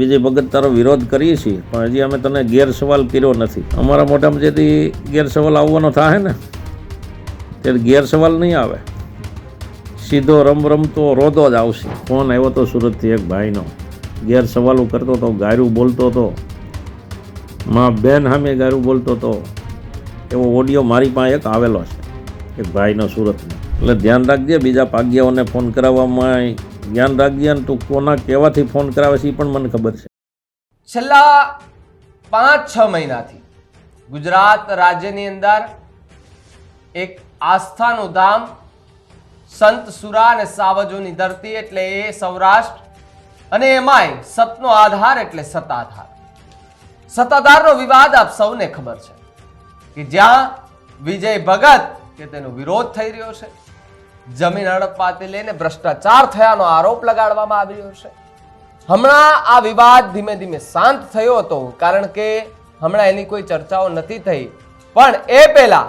વિજય ભગત તારો વિરોધ કરીએ છીએ, પણ હજી અમે તને ગેરસવાલ કર્યો નથી. અમારા મોઢામાં જેથી ગેરસવાલ આવવાનો થાય ને, ત્યારે ગેરસવાલ નહીં આવે. સીધો રમ રમતો રોતો જ આવશે. ફોન આવ્યો તો સુરતથી એક ભાઈનો? ગેરસવાલો કરતો હતો ગાયરું બોલતો હતો માં બેન સામે ગાયરું બોલતો હતો એવો ઓડિયો મારી પાસે એક આવેલો છે, એક ભાઈનો સુરતનો. એટલે ધ્યાન રાખજે, બીજા પાગ્યાઓને ફોન કરાવવામાં ધ્યાન રાખજે અને તું કોના કહેવાથી ફોન કરાવે છે એ પણ મને ખબર છે. છેલ્લા પાંચ, છ મહિનાથી ગુજરાત રાજ્યની અંદર એક આસ્થાનું ધામ સંત સુરા અને સાવજોની ધરતી એટલે એ સૌરાષ્ટ્ર અને એમાંય સતનો આધાર એટલે સત્તાધાર. સત્તાધારનો વિવાદ આપ સૌને ખબર છે કે જ્યાં વિજય ભગત કે તેનો વિરોધ થઈ રહ્યો છે. જમીન હડપવાથી લઈને ભ્રષ્ટાચાર થયાનો આરોપ લગાડવામાં આવ્યો છે. હમણાં આ વિવાદ ધીમે ધીમે શાંત થયો હતો, કારણ કે હમણાં એની કોઈ ચર્ચાઓ નથી થઈ. પણ એ પહેલા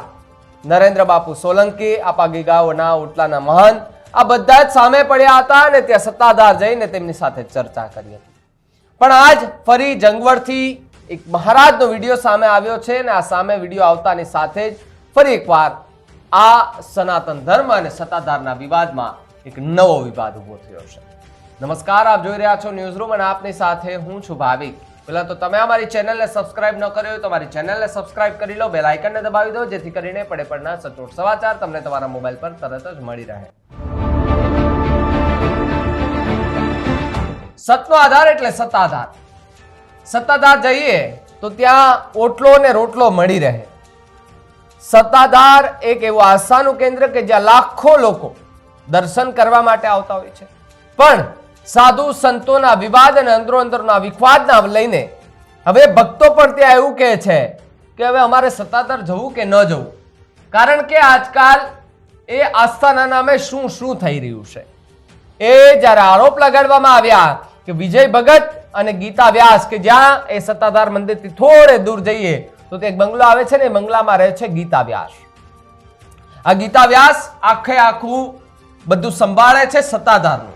નરેન્દ્ર બાપુ સોલંકી આપાગી ગાઓના ઉટલાના મહંત, આ બધા જ સામે પડ્યા હતા અને ત્યાં સત્તાધાર જઈને તેમની સાથે ચર્ચા કરી હતી. પણ આજ ફરી જંગવડથી એક મહારાજનો વીડિયો સામે આવ્યો છે અને આ સામે વીડિયો આવતાની સાથે જ ફરી એકવાર આ સનાતન ધર્મ અને સત્તાધારના વિવાદમાં એક નવો વિવાદ ઊભો થયો છે. નમસ્કાર, આપ જોઈ રહ્યા છો ન્યૂઝ રૂમ અને આપની સાથે હું છું ભાવિક. પહેલાં તો તમે અમારી ચેનલને સબસ્ક્રાઇબ ન કર્યો હોય તો અમારી ચેનલને સબસ્ક્રાઇબ કરી લો બેલ આઇકનને દબાવી દો, જેથી કરીને પડે પડના સચોટ સમાચાર તમને તમારા મોબાઈલ પર તરત જ મળી રહે. સતનો આધાર એટલે સત્તાધાર. સત્તાધાર જઈએ તો ત્યાં ઓટલો ને રોટલો મળી રહે. સત્તાધાર એક એવું આસ્થાનું કેન્દ્ર કે જ્યાં લાખો લોકો દર્શન કરવા માટે આવતા હોય છે. પણ સાધુ સંતોના વિવાદ અને અંદરો અંદરના વિખવાદના લઈને હવે ભક્તો પણ ત્યાં એવું કહે છે કે હવે અમારે સત્તાધાર જવું કે ન જવું? કારણ કે આજકાલ એ આસ્થાના નામે શું શું થઈ રહ્યું છે? એ જ્યારે આરોપ લગાડવામાં આવ્યા કે વિજય ભગત અને ગીતા વ્યાસ કે જ્યાં એ સત્તાધાર મંદિરથી થોડે દૂર જઈએ તો તે એક બંગલો આવે છે ને બંગલામાં રહે છે ગીતા વ્યાસ આ ગીતા વ્યાસ આખે આખું બધું સંભાળે છે સત્તાધારનું.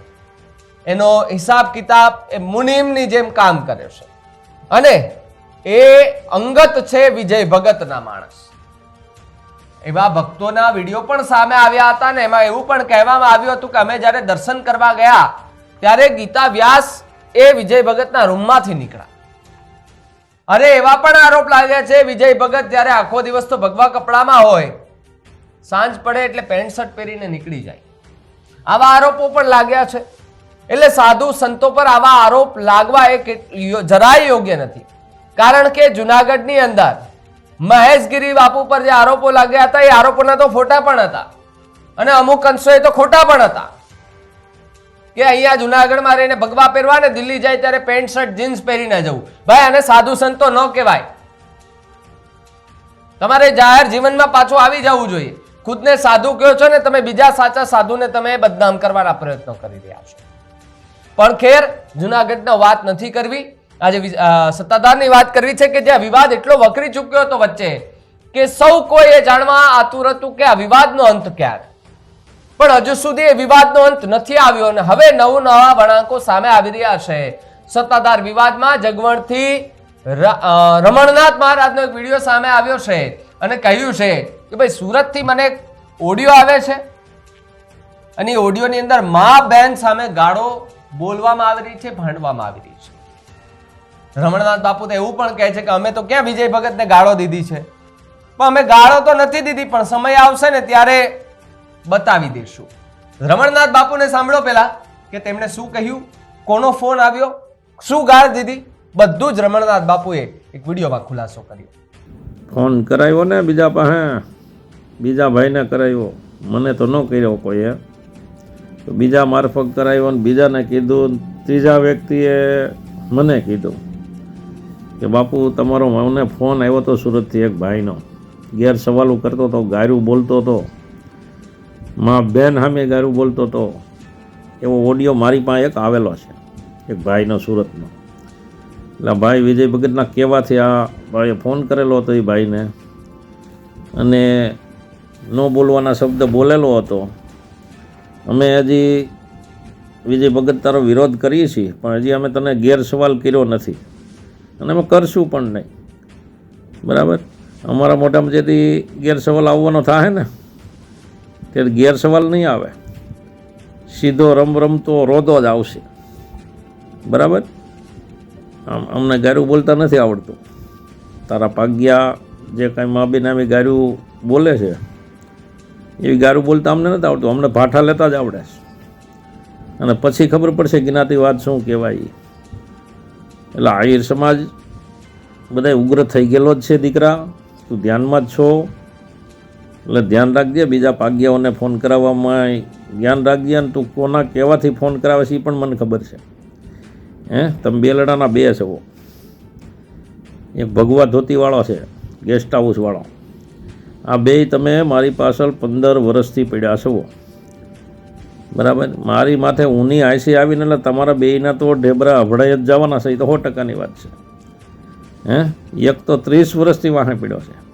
એનો હિસાબ કિતાબ એ મુનિમની જેમ કામ કરે છે. અને એ અંગત છે વિજય ભગતના માણસ. એવા ભક્તોના વીડિયો પણ સામે આવ્યા હતા ને, એમાં એવું પણ કહેવામાં આવ્યું હતું કે અમે જ્યારે દર્શન કરવા ગયા, ત્યારે ગીતા વ્યાસ એ વિજય ભગતના રૂમમાંથી નીકળ્યા. અરે એવા પણ આરોપ લાગ્યા છે, વિજય ભગત જ્યારે આખો દિવસ તો ભગવા કપડામાં હોય. સાંજ પડે એટલે પેન્ટ શર્ટ પહેરીને નીકળી જાય. આવા આરોપો પણ લાગ્યા છે. એટલે સાધુ સંતો પર આવા આરોપ લાગવા એ જરાય યોગ્ય નથી. કારણ કે જુનાગઢની અંદર મહેશગીરી બાપુ પર જે આરોપો લાગ્યા હતા, એ આરોપોના તો ફોટા પણ હતા. અને અમુક અંશો એ તો ખોટા પણ હતા. કે અહીંયા જુનાગઢમાં રહીને ભગવા પહેરવા ને દિલ્હી જાય ત્યારે પેન્ટ, શર્ટ, જીન્સ પહેરીને જવું. ભાઈ, આને સાધુ સંતો ન કહેવાય. તમારે જાહેર જીવનમાં પાછું આવી જવું જોઈએ. ખુદને સાધુ કહો છો ને, તમે બીજા સાચા સાધુને તમે બદનામ કરવાના પ્રયત્નો કરી રહ્યા છો. પણ ખેર, જુનાગઢનો વાત નથી કરવી. આજે સત્તાધારની વાત કરવી છે કે જ્યાં વિવાદ એટલો વકરી ચૂક્યો હતો વચ્ચે કે સૌ કોઈ એ જાણવા આતુર હતું કે આ વિવાદનો અંત ક્યારે? પણ હજુ સુધી એ વિવાદનો અંત નથી આવ્યો અને હવે નવું નવા વળાંકો સામે આવી રહ્યા છે. સત્તાધાર વિવાદમાં જગવણથી રમણનાથ મહારાજનો એક વીડિયો સામે આવ્યો છે અને કહ્યું છે કે ભાઈ સુરતથી મને ઓડિયો આવે છે. અને ઓડિયોની અંદર મા બેન સામે ગાળો બોલવામાં આવી રહી છે ભાંડવામાં આવી રહી છે. રમણનાથ બાપુ તો એવું પણ કહે છે કે અમે તો ક્યાં વિજય ભગતને ગાળો દીધી છે? પણ અમે ગાળો તો નથી દીધી, પણ સમય આવશે ને ત્યારે બતાવી દઈશું. રમણનાથ બાપુને સાંભળો પેલા કે તેમણે શું કહ્યું? કોનો ફોન આવ્યો? શું ગાળ દીધી? બધું જ રમણનાથ બાપુએ એક વિડીયોમાં ખુલાસો કર્યો. ફોન કરાવ્યો ને બીજા પાસે. બીજા ભાઈને કરાવ્યો મને તો ન કર્યો કોઈએ. તો બીજા મારફત કરાવ્યો ને બીજાને કીધું ત્રીજા વ્યક્તિએ મને કીધું કે બાપુ, તમારો મને ફોન આવ્યો હતો સુરતથી એક ભાઈનો. ગેરસવાલો કરતો હતો ગાયરું બોલતો હતો માં બેન સામે ગારું બોલતો હતો એવો ઓડિયો મારી પાસે એક આવેલો છે, એક ભાઈનો સુરતનો. એટલે ભાઈ વિજય ભગતના કહેવાથી આ ભાઈએ ફોન કરેલો હતો એ ભાઈને અને ન બોલવાના શબ્દ બોલેલો હતો. અમે હજી વિજય ભગત તારો વિરોધ કરીએ છીએ, પણ હજી અમે તને ગેર સવાલ કર્યો નથી. અને અમે કરશું પણ નહીં. બરાબર? અમારા મોટામાં જેથી ગેર સવાલ આવવાનો થાય ને? ત્યારે ગેર સવાલ નહીં આવે. સીધો રમ રમતો રોદો જ આવશે. બરાબર? આમ અમને ગારું બોલતા નથી આવડતું. તારા પાગ્યા જે કાંઈ મા બેન આવી ગારું બોલે છે, એવી ગારું બોલતા અમને નથી આવડતું. અમને ભાઠા લેતા જ આવડે છે. અને પછી ખબર પડશે જ્ઞાતિવાદ શું કહેવાય. એટલે આહિર સમાજ બધા ઉગ્ર થઈ ગયેલો જ છે દીકરા. તું ધ્યાનમાં જ છો. એટલે ધ્યાન રાખજે, બીજા પાગ્યાઓને ફોન કરાવવામાં ધ્યાન રાખજે અને તું કોના કહેવાથી ફોન કરાવે છે એ પણ મને ખબર છે. હે? તમે બે લડાના બે છો. એક ભગવા ધોતીવાળો છે ગેસ્ટ હાઉસવાળો આ બેય તમે મારી પાછળ પંદર વર્ષથી પડ્યા છો. બરાબર? મારી માથે ઊની આઈસી આવીને એટલે તમારા બેયના તો ઢેબરા અભડાઈ જ જવાના છે, એ તો સો ટકાની વાત છે. હે? એક તો ત્રીસ વર્ષથી વાહે પીડ્યો છે.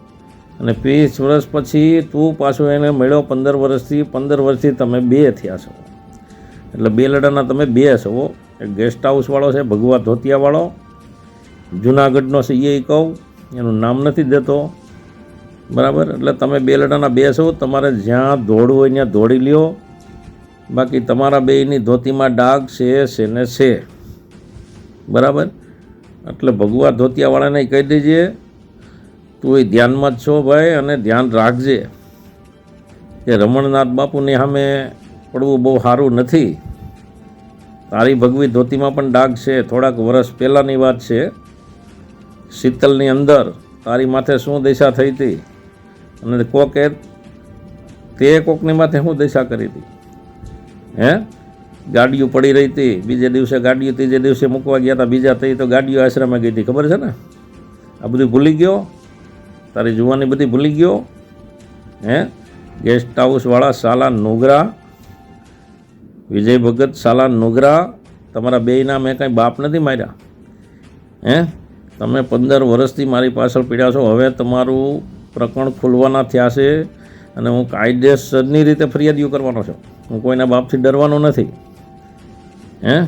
અને ત્રીસ વર્ષ પછી તું પાછો એને મળ્યો પંદર વર્ષથી પંદર વર્ષથી તમે બે થયા છો. એટલે બે લડાના તમે બે છો. એક ગેસ્ટ હાઉસવાળો છે, ભગવા ધોતિયાવાળો. જુનાગઢનો છે એ કહું, એનું નામ નથી દેતો. બરાબર? એટલે તમે બે લડાના બે છો, તમારે જ્યાં દોડવું હોય ત્યાં દોડી લ્યો. બાકી તમારા બેયની ધોતીમાં ડાઘ છે છે ને છે. બરાબર? એટલે ભગવા ધોતિયાવાળાને કહી દેજે તું એ ધ્યાનમાં જ છો ભાઈ અને ધ્યાન રાખજે કે રમણનાથ બાપુની સામે પડવું બહુ સારું નથી. તારી ભગવી ધોતીમાં પણ ડાઘ છે, થોડાક વર્ષ પહેલાંની વાત છે. શીતલની અંદર તારી માથે શું દિશા થઈ હતી? અને કોકે તે કોકની માથે શું દિશા કરી હતી? હે? ગાડીઓ પડી રહી હતી, બીજે દિવસે ગાડીઓ ત્રીજે દિવસે મૂકવા ગયા હતા, બીજા થઈ તો ગાડીઓ આશ્રમે ગઈ હતી. ખબર છે ને? આ બધું ભૂલી ગયો? તારી જુવાની બધી ભૂલી ગયો? હે? ગેસ્ટ હાઉસવાળા સાલા નોગરા, વિજય ભગત સાલા નોગરા, તમારા બેયના મેં કાંઈ બાપ નથી માર્યા? હે? તમે પંદર વર્ષથી મારી પાછળ પીડ્યા છો. હવે તમારું પ્રકરણ ખુલવાના થયા છે અને હું કાયદેસરની રીતે ફરિયાદીઓ કરવાનો છું. હું કોઈના બાપથી ડરવાનો નથી. હે?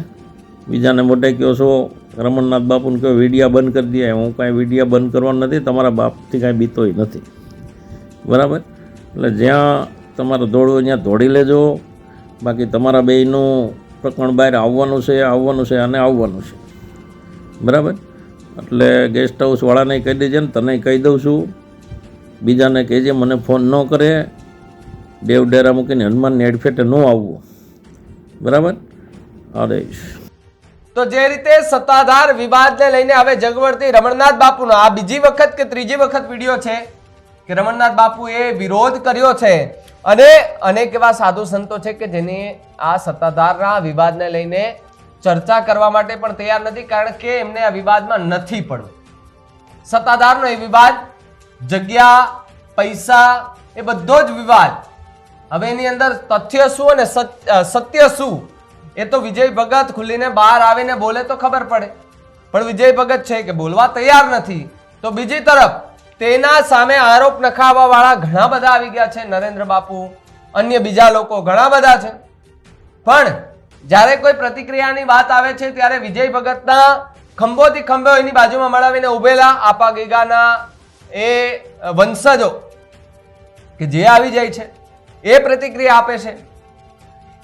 બીજાને મોટે કહો છો રમણનાથ બાપુને કહ્યું, વિડીયા બંધ કરી દે, હું કાંઈ વિડીયા બંધ કરવાનો નથી, તમારા બાપથી કાંઈ બીતોય નથી. બરાબર? એટલે જ્યાં તમારે દોડવું ત્યાં દોડી લેજો. બાકી તમારા બેયનું પ્રકરણ બહાર આવવાનું છે આવવાનું છે અને આવવાનું છે. બરાબર? એટલે ગેસ્ટ હાઉસવાળાને કહી દેજે ને, તને કહી દઉં છું. બીજાને કહેજે, મને ફોન ન કરે. દેવ ડેરા મૂકીને હનુમાનની હેડફેટે ન આવવું. બરાબર? અરે તો જે રીતે સત્તાધાર વિવાદને લઈને હવે જગવડતી રમણનાથ બાપુનો, આ બીજી વખત કે ત્રીજી વખત વીડિયો છે કે રમણનાથ બાપુએ વિરોધ કર્યો છે? અને અનેક એવા સાધુ સંતો છે કે જેની આ સત્તાધારના વિવાદને લઈને ચર્ચા કરવા માટે પણ તૈયાર નથી, કારણ કે એમને આ વિવાદમાં નથી પડવું. સત્તાધારનો એ વિવાદ, જગ્યા, પૈસા, એ બધો જ વિવાદ. હવે એની અંદર તથ્ય શું અને સત્ય સત્ય શું? એ તો વિજય ભગત ખુલીને બહાર આવીને બોલે તો ખબર પડે. પણ વિજય ભગત છે કે બોલવા તૈયાર નથી, તો બીજી તરફ તેના સામે આરોપ નખાવવા વાળા ઘણા બધા આવી ગયા છે, નરેન્દ્ર બાપુ, અન્ય બીજા લોકો ઘણા બધા છે. પણ જ્યારે કોઈ પ્રતિક્રિયાની વાત આવે છે, ત્યારે વિજય ભગતના ખંભોથી ખંભો એની બાજુમાં મળાવીને ઉભેલા આપા ગીગાના એ વંશજો કે જે આવી જાય છે, એ પ્રતિક્રિયા આપે છે.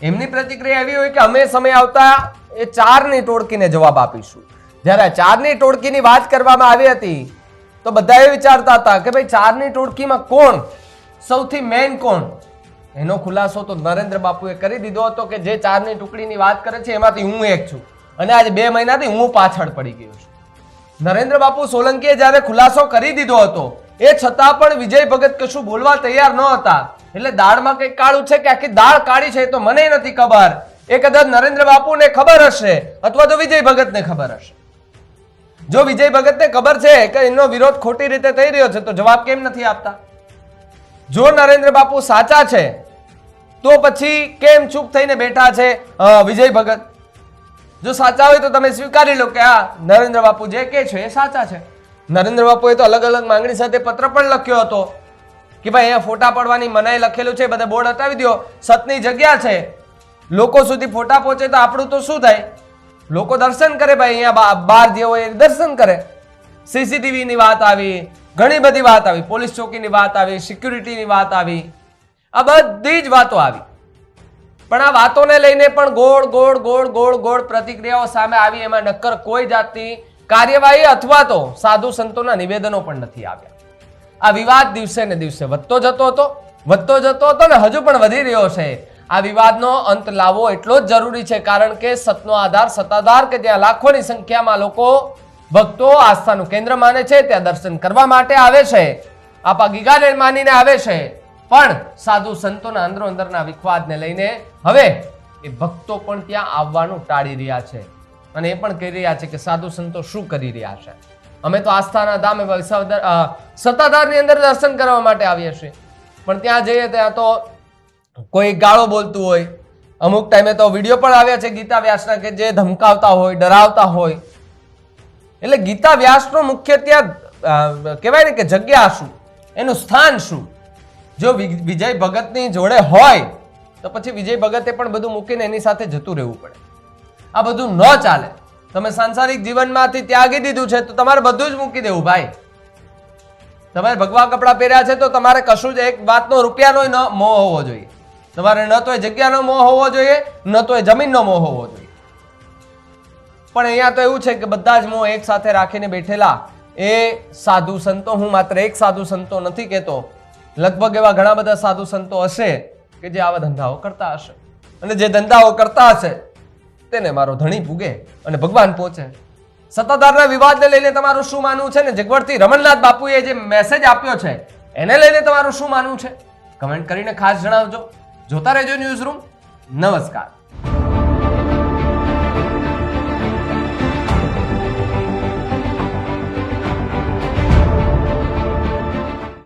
એમની પ્રતિક્રિયા એવી હોય કે અમે સમય આવતા એ ચારની ટોળકીને જવાબ આપીશું. જ્યારે ચારની ટોળકીની વાત કરવામાં આવી હતી, તો બધા એ વિચારતા હતા કે ભાઈ ચારની ટોળકીમાં કોણ સૌથી મેન કોણ? એનો ખુલાસો તો નરેન્દ્ર બાપુએ કરી દીધો હતો કે જે ચારની ટુકડીની વાત કરે છે એમાંથી હું એક છું. અને આજે બે મહિનાથી હું પાછળ પડી ગયો છું. નરેન્દ્ર બાપુ સોલંકીએ જ્યારે ખુલાસો કરી દીધો હતો, એ છતાં પણ વિજય ભગત કશું બોલવા તૈયાર ન હતા. એટલે દાળમાં કંઈક કાળું છે કે આખી દાળ કાળી છે તો મને નથી ખબર. એ કદાચ નરેન્દ્ર બાપુને ખબર હશે અથવા તો વિજય ભગતને ખબર હશે. જો વિજય ભગતને ખબર છે કે એનો વિરોધ ખોટી રીતે થઈ રહ્યો છે, તો જવાબ કેમ નથી આપતા? જો નરેન્દ્ર બાપુ સાચા છે, તો પછી કેમ ચૂપ થઈને બેઠા છે વિજય ભગત? જો સાચા હોય તો તમે સ્વીકારી લો કે આ નરેન્દ્ર બાપુ જે કે છે એ સાચા છે. નરેન્દ્ર બાપુએ તો અલગ અલગ માંગણી સાથે પત્ર પણ લખ્યો હતો. કે ભાઈ અહીંયા ફોટા પડવાની મનાઈ લખેલું છે, બધા બોર્ડ હટાવી દો સતની જગ્યા છે. લોકો સુધી ફોટા પહોંચે તો આપણું તો શું થાય? લોકો દર્શન કરે ભાઈ, અહીંયા બાર બહાર જે હોય એ દર્શન કરે. સીસીટીવી ની વાત આવી, ઘણી બધી વાત આવી, પોલીસ ચોકીની વાત આવી, સિક્યુરિટીની વાત આવી. આ બધી જ વાતો આવી. પણ આ વાતોને લઈને પણ ગોળ ગોળ ગોળ ગોળ ગોળ પ્રતિક્રિયાઓ સામે આવી, એમાં નક્કર કોઈ જાતની કાર્યવાહી અથવા તો સાધુ સંતોના નિવેદનો પણ નથી આવ્યા. આ વિવાદ દિવસે ને દિવસે વધતો જતો હતો, વધતો જતો હતો ને હજુ પણ વધી રહ્યો છે. આ વિવાદનો અંત લાવવો એટલો જ જરૂરી છે, કારણ કે સતનો આધાર સત્તાધાર કે જ્યાં લાખોની સંખ્યામાં લોકો ભક્તો આસ્થાનું કેન્દ્ર માને છે, ત્યાં દર્શન કરવા માટે આવે છે. આપા ગીગાને માનીને આવે છે. પણ સાધુ સંતોના અંદરો અંદરના વિખવાદને લઈને હવે એ ભક્તો પણ ત્યાં આવવાનું ટાળી રહ્યા છે. અને એ પણ કહી રહ્યા છે કે સાધુ સંતો શું કરી રહ્યા છે? અમે તો આસ્થાના ધામ સત્તાધારની અંદર દર્શન કરવા માટે આવીએ છીએ. પણ ત્યાં જઈએ ત્યાં તો કોઈ ગાળો બોલતું હોય. અમુક ટાઈમે તો વીડિયો પણ આવ્યા છે ગીતા વ્યાસના કે જે ધમકાવતા હોય, ડરાવતા હોય. એટલે ગીતા વ્યાસનો મુખ્ય ત્યાં કહેવાય ને કે જગ્યા શું? એનું સ્થાન શું? જો વિજય ભગતની જોડે હોય, તો પછી વિજય ભગતે પણ બધું મૂકીને એની સાથે જતું રહેવું પડે. આ બધું ન ચાલે. તમે સાંસારિક જીવનમાંથી ત્યાગી દીધું છે, તો તમારે બધું જ મૂકી દેવું, ભાઈ. તમારે ભગવા કપડાં પહેર્યા છે, તો તમારે કશું જ એક વાતનો રૂપિયાનો ન મોહ હોવો જોઈએ. તમારે ન તો એ જગ્યાનો મોહ હોવો જોઈએ, ન તો એ જમીનનો મોહ હોવો જોઈએ. પણ અહીંયા તો એવું છે કે બધા જ મોહ એક સાથે રાખીને બેઠેલા, એ સાધુ સંતો, હું માત્ર એક સાધુ સંતો નથી કહેતો. લગભગ એવા ઘણા બધા સાધુ સંતો હશે કે જે આવા ધંધાઓ કરતા હશે. અને જે ધંધાઓ કરતા હશે તેને મારો ધણી પૂગે અને ભગવાન પહોંચે. સત્તાધારના વિવાદને લઈને તમારું શું માનવું છે ને? જગવડથી રમણનાથ બાપુએ જે મેસેજ આપ્યો છે, એને લઈને તમારું શું માનવું છે? કમેન્ટ કરીને ખાસ જણાવજો. જોતા રહેજો ન્યૂઝ રૂમ નમસ્કાર.